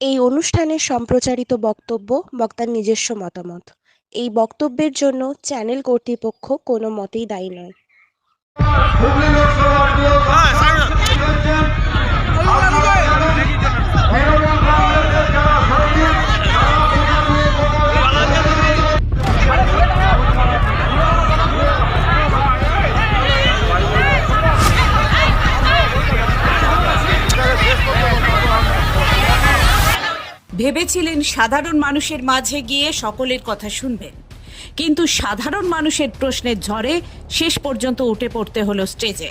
এই অনুষ্ঠানে সম্প্রচারিত বক্তব্য বক্তার নিজস্ব মতামত। এই বক্তব্যের জন্য চ্যানেল কর্তৃপক্ষ কোনো মতেই দায়ী নয়। হুগলি লোকসভার ভেবেছিলেন সাধারণ মানুষের মাঝে গিয়ে সকলের কথা শুনবেন। কিন্তু সাধারণ মানুষের প্রশ্নের ঝড়ে শেষ পর্যন্ত উঠে পড়তে হলো স্টেজে।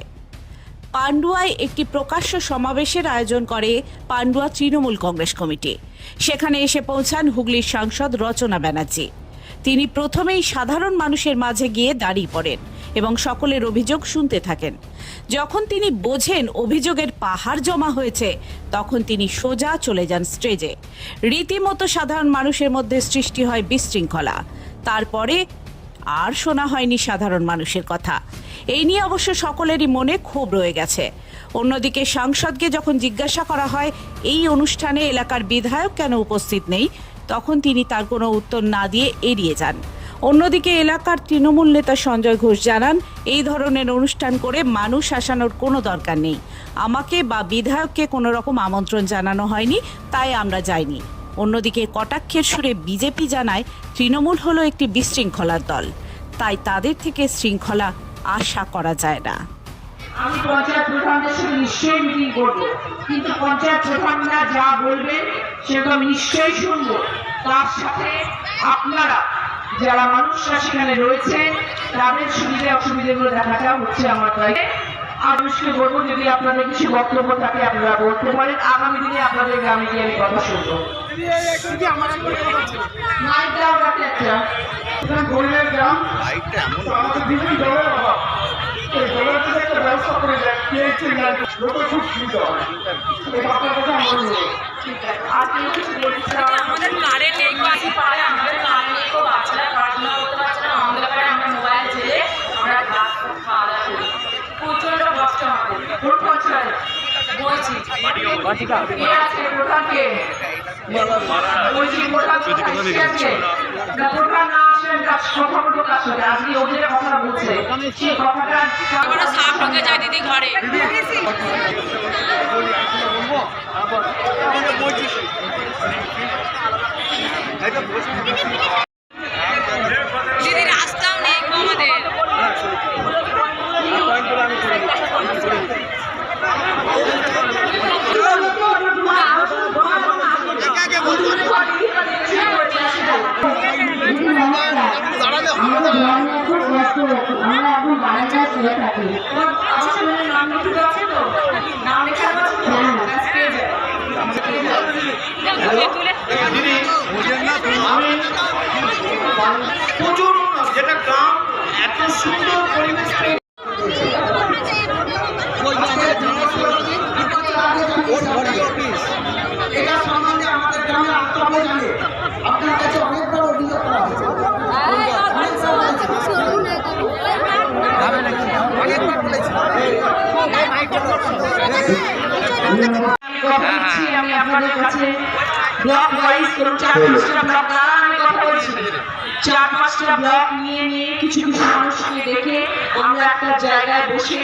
পান্ডুয়ায় একটি প্রকাশ্য সমাবেশের আয়োজন করে পান্ডুয়া তৃণমূল কংগ্রেস কমিটি। সেখানে এসে পৌঁছান হুগলির সাংসদ রচনা ব্যানার্জি। তিনি প্রথমেই সাধারণ মানুষের মাঝে গিয়ে দাঁড়িয়ে পড়েন এবং সকলের অভিযোগ শুনতে থাকেন। যখন তিনি বোঝেন অভিযোগের পাহাড় জমা হয়েছে, তখন তিনি সোজা চলে যান স্টেজে। রীতিমতো সাধারণ মানুষের মধ্যে সৃষ্টি হয় বিশৃঙ্খলা। তারপরে আর শোনা হয়নি সাধারণ মানুষের কথা। এই নিয়ে অবশ্য সকলেরই মনে ক্ষোভ রয়ে গেছে। অন্যদিকে সাংসদকে যখন জিজ্ঞাসা করা হয়, এই অনুষ্ঠানে এলাকার বিধায়ক কেন উপস্থিত নেই? তখন তিনি তার কোনো উত্তর না দিয়ে এড়িয়ে যান। অন্যদিকে এলাকার তৃণমূল নেতা সঞ্জয় ঘোষ জানান, এই ধরনের অনুষ্ঠান করে মানুষ আসানোর কোনো দরকার নেই। আমাকে বা বিধায়ককে কোনো রকম আমন্ত্রণ জানানো হয়নি, তাই আমরা যাইনি। অন্যদিকে কটাক্ষের সুরে বিজেপি জানায়, তৃণমূল হলো একটি বিশৃঙ্খলার দল। তাই তাদের থেকে শৃঙ্খলা আশা করা যায় না। আমি পঞ্চায়েত প্রধানদের সঙ্গে নিশ্চয়ই মিটিং করব। কিন্তু পঞ্চায়েত প্রধানরা যা বলবেন সেটা নিশ্চয়ই শুনব। তার সাথে আপনারা যারা মানুষরা সেখানে রয়েছে তাদের সুবিধা অসুবিধাগুলো দেখাটা হচ্ছে আমার তাই মানুষকে বলব যদি আপনাদের কিছু বক্তব্য থাকে আপনারা বলতে পারেন। আগামী দিনে আপনাদের গ্রামে গিয়ে আমি কথা শুনব। গরিবের গ্রাম। আমাদের বিভিন্ন দলের অভাব। এই একটা ব্যবস্থা করে লোকের খুব সুবিধা হয়। এই আপনার কথা আমি বলব আর কিছু আমাদের কারেন্ট আমাদের কারেন্ট দিদি ঘরে। দিদি ব্যাস পেয়ে যাবেন। তুলে প্রচুর যেটা গ্রাম এত সুন্দর পরিবেশ পেয়ে এটা সম্বন্ধে আমাদের গ্রামের আত্মীয় জানে আপনার কাছে অনেকবার অভিযোগ করা হয়েছে কথা আমি আপনাদের কাছে ব্লক ওয়াইজ এবং চার পাঁচটা ব্লক দ্বারা আমি কথা বলছি চার পাঁচটা ব্লক নিয়ে নিয়ে কিছু কিছু মানুষকে দেখে আমরা একটা জায়গায় বসে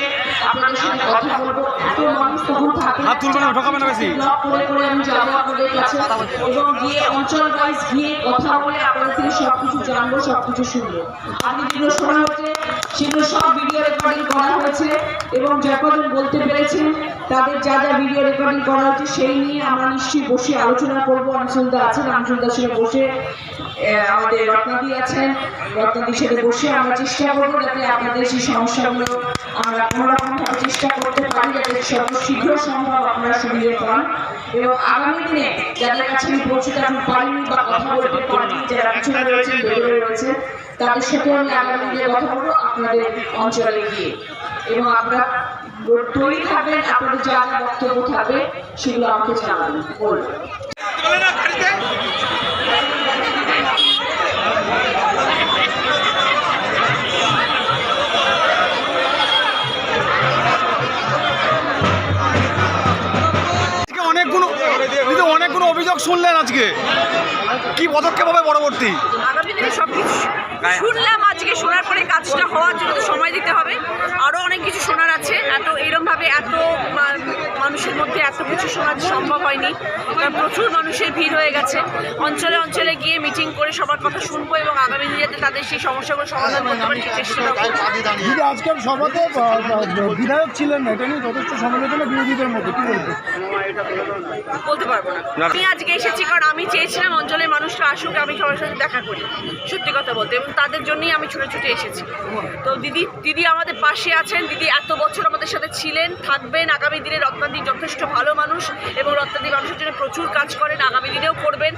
আপনাদের সাথে কথা বলব। এত মানুষ তখন থাকে হাত তুলবে না ঢোকাবে না বেশি। ব্লক করে করে আমি যাব আপনাদের কাছে। এবং গিয়ে অঞ্চল ওয়াইজ গিয়ে কথা বলে আপনাদের সবকিছু জানব, সবকিছু শুনব। আজকে যেগুলো শোনা হচ্ছে সেগুলো সব ভিডিও রেকর্ডিং করা হয়েছে এবং যা কজন বলতে পেরেছেন তাদের যা যা ভিডিও রেকর্ডিং করা হচ্ছে সেই নিয়ে আমরা নিশ্চয়ই বসে আলোচনা করব। অঞ্চলদা আছেন অঞ্চলদার সাথে বসে আমাদের রত্নাদি আছেন, রত্নাদির সাথে বসে আমরা চেষ্টা করব যাতে আপনাদের সেই সমস্যাগুলো আমরা কোনো রকম চেষ্টা করতে পারি যাতে সব শীঘ্র সম্ভব আপনারা সুবিধে পান এবং আগামী দিনে যাদের কাছে আমি পৌঁছতে এখন পারিনি বা কথা বলতে পারিনি, যারা পিছনে রয়েছেন, ভেতরে রয়েছে তাদের সাথে আমি আগামী দিনে কথা বলব আপনাদের অঞ্চলে গিয়ে। এবং আপনারা তৈরি থাকবেন, আপনাদের যা যা বক্তব্য থাকবে, সেগুলো আমাকে জানাবেন। বলবেন অনেকগুলো অনেক অনেকগুলো অভিযোগ শুনলেন আজকে। কি পদক্ষেপ হবে পরবর্তী? শুনলাম আজকে শোনার পরে কাজটা হওয়ার জন্য তো সময় দিতে হবে। আরও অনেক কিছু শোনার আছে। এত এরমভাবে এত মানুষের মধ্যে এত কিছু শোনা সম্ভব হয়নি। প্রচুর মানুষের ভিড় হয়ে গেছে। অঞ্চলে অঞ্চলে গিয়ে মিটিং করে সবার কথা শুনব এবং আগামী দিনে যাতে তাদের সেই সমস্যাগুলো সমাধান করতে পারে চেষ্টা করব আজকের সভাতে বিধায়ক ছিলেন না এটা নিয়ে যথেষ্ট সমালোচনা বিরোধীদের মধ্যে। কি বলবেন? বলতে পারব না। আমি আজকে এসেছি কারণ আমি চেয়েছিলাম অঞ্চলের মানুষরা আসুক আমি সবার সাথে দেখা করি। সত্যি কথা বলতে। এবং তাদের জন্যই আমি ছুটে ছুটে এসেছি। তো দিদি দিদি আমাদের পাশে আছেন। দিদি এত বছর আমাদের সাথে ছিলেন থাকবেন। আগামী দিনে রত্নাদি যথেষ্ট ভালো মানুষ এবং রত্নাদি মানুষের জন্য প্রচুর কাজ করেন। আগামী দিনেও করবেন।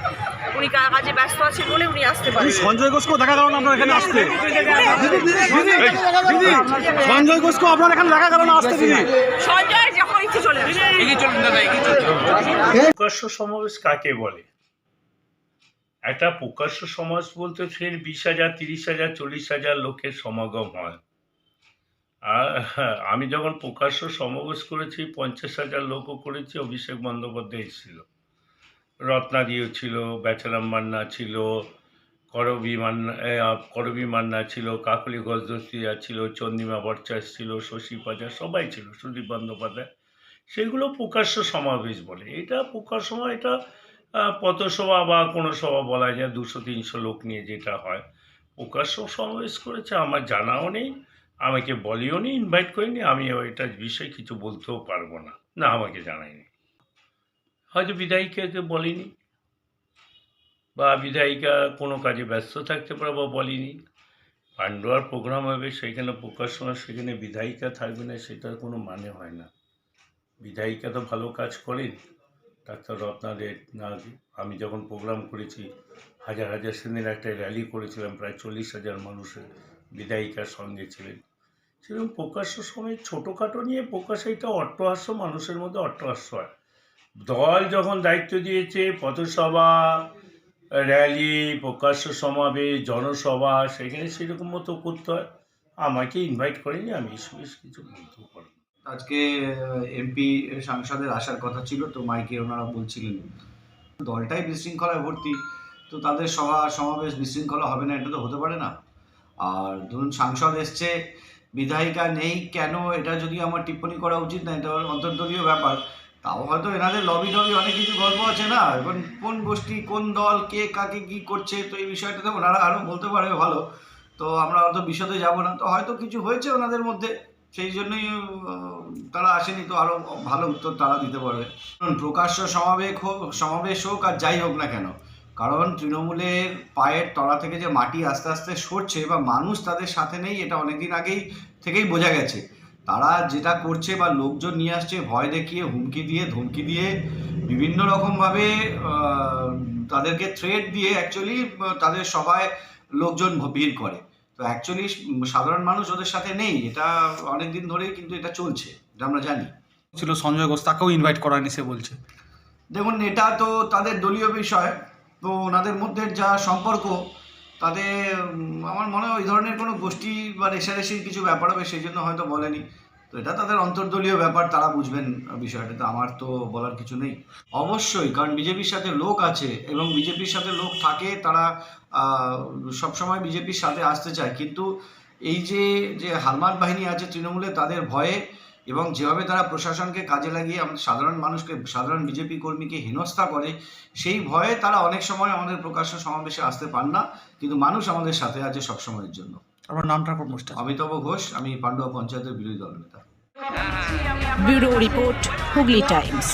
উনি কাজে ব্যস্ত আছেন বলে উনি আসতে পারেন। সঞ্জয় ঘোষকেও দেখা গেল না আপনার এখানে আসতে সঞ্জয় ঘোষকেও আপনার এখানে দেখা গেল না আসতে দিদি। সঞ্জয় যখন ইচ্ছে চলে প্রকাশ্য সমাবেশ কাকে বলে? একটা প্রকাশ্য সমাজ বলতে ফের বিশ হাজার, তিরিশ হাজার, চল্লিশ হাজার লোকের সমাগম হয়। আর আমি যখন প্রকাশ্য সমাবেশ করেছি, পঞ্চাশ হাজার লোকও করেছি, অভিষেক বন্দ্যোপাধ্যায় ছিল রত্নাদিও ছিল বেচারাম মান্না ছিল, করবি মান্না করবি মান্না ছিল, কাকলি ঘোষদস্তিয়া ছিল, চন্দ্রিমা ভট্টাচার্য ছিল, শশী পাজা, সবাই ছিল, সুদীপ বন্দ্যোপাধ্যায়। সেগুলো প্রকাশ্য সমাবেশ বলে। এটা প্রকাশ্য এটা পথসভা বা কোনো সভা বলা যায়, দুশো, তিনশো লোক নিয়ে যেটা হয়। প্রকাশ্য সমাবেশ করেছে, আমার জানাও নেই, আমাকে বলিও নি ইনভাইট করিনি আমি এটার বিষয়ে কিছু বলতেও পারব না। না, আমাকে জানায়নি। হয়তো বিধায়িকাকে বলিনি, বা বিধায়িকা কোনো কাজে ব্যস্ত থাকতে পারে বা বলিনি। পান্ডুয়ার প্রোগ্রাম হবে, সেখানে প্রকাশ্য সেখানে বিধায়িকা থাকবে না, সেটার কোনো মানে হয় না। বিধায়িকা তো ভালো কাজ করেন ডাক্তার রত্নাদের আমি যখন প্রোগ্রাম করেছি, হাজার হাজার সেদিন একটা র্যালি করেছিলাম, প্রায় চল্লিশ হাজার মানুষের বিধায়িকার সঙ্গে ছিলেন। সেরকম প্রকাশ্য সময় ছোটোখাটো নিয়ে প্রকাশ এটা অট্টহাস্য, মানুষের মধ্যে অট্টহাস্য হয়। দল যখন দায়িত্ব দিয়েছে, পথসভা র্যালি প্রকাশ্য সমাবেশ, জনসভা, সেখানে সেরকম মতো করতে হয়। আমাকে ইনভাইট করেনি, আমি এসব কিছু বলতেও পারব না। আজকে এমপি সাংসদের আসার কথা ছিল, তো মাইকে ওনারা বলছিলেন, দলটাই বিশৃঙ্খলায় ভর্তি, তো তাদের সভা, সমাবেশ বিশৃঙ্খলা হবে না, এটা তো হতে পারে না। আর ধরুন সাংসদ এসছে, বিধায়িকা নেই, কেন এটা যদি আমার টিপ্পণী করা উচিত না, এটা অন্তর্দলীয় ব্যাপার, তাও হয়তো এনাদের লবি টবি অনেক কিছু গল্প আছে না, এখন কোন গোষ্ঠী, কোন দল, কে কাকে কি করছে, তো এই বিষয়টাতে ওনারা আরও বলতে পারবে ভালো, তো আমরা অত বিশদে যাব না, তো হয়তো কিছু হয়েছে ওনাদের মধ্যে সেই জন্যই তারা আসেনি, তো আরও ভালো উত্তর তারা দিতে পারবে। কারণ প্রকাশ্য সমাবেশ হোক সমাবেশ হোক আর যাই হোক না কেন, কারণ তৃণমূলের পায়ের তলা থেকে যে মাটি আস্তে আস্তে সরছে বা মানুষ তাদের সাথে নেই, এটা অনেকদিন আগেই থেকেই বোঝা গেছে। তারা যেটা করছে বা লোকজন নিয়ে আসছে, ভয় দেখিয়ে, হুমকি দিয়ে, ধমকি দিয়ে, বিভিন্ন রকমভাবে তাদেরকে থ্রেট দিয়ে অ্যাকচুয়ালি তাদের সবাই লোকজন ভিড় করে। তো অ্যাকচুয়ালি সাধারণ মানুষ ওদের সাথে নেই এটা অনেক দিন ধরেই কিন্তু এটা চলছে এটা আমরা জানি। ছিল সঞ্জয় ঘোষ তাকেও ইনভাইট করা সে বলছে। দেখুন এটা তো তাদের দলীয় বিষয় তো ওনাদের মধ্যে যা সম্পর্ক তাদের আমার মনে হয় ওই ধরনের কোনো গোষ্ঠী বা রেশারেশির কিছু ব্যাপার হবে সেই জন্য হয়তো বলেনি। তো এটা তাদের অন্তর্দলীয় ব্যাপার, তারা বুঝবেন বিষয়টা, তো আমার তো বলার কিছু নেই। অবশ্যই, কারণ বিজেপির সাথে লোক আছে এবং বিজেপির সাথে লোক থাকে, তারা সবসময় বিজেপির সাথে আসতে চায়। কিন্তু এই যে যে হালমাত বাহিনী আছে তৃণমূলে, তাদের ভয়ে এবং যেভাবে তারা প্রশাসনকে কাজে লাগিয়ে আমাদের সাধারণ মানুষকে, সাধারণ বিজেপি কর্মীকে হেনস্থা করে, সেই ভয়ে তারা অনেক সময় আমাদের প্রকাশ্য সমাবেশে আসতে পান না। কিন্তু মানুষ আমাদের সাথে আছে সবসময়ের জন্য। আপনার নামটা প্রমোশটা অমিতাভ ঘোষ আমি পান্ডুয়া পঞ্চায়েতের বিরোধী দল নেতা ব্যুরো রিপোর্ট হুগলি টাইমস।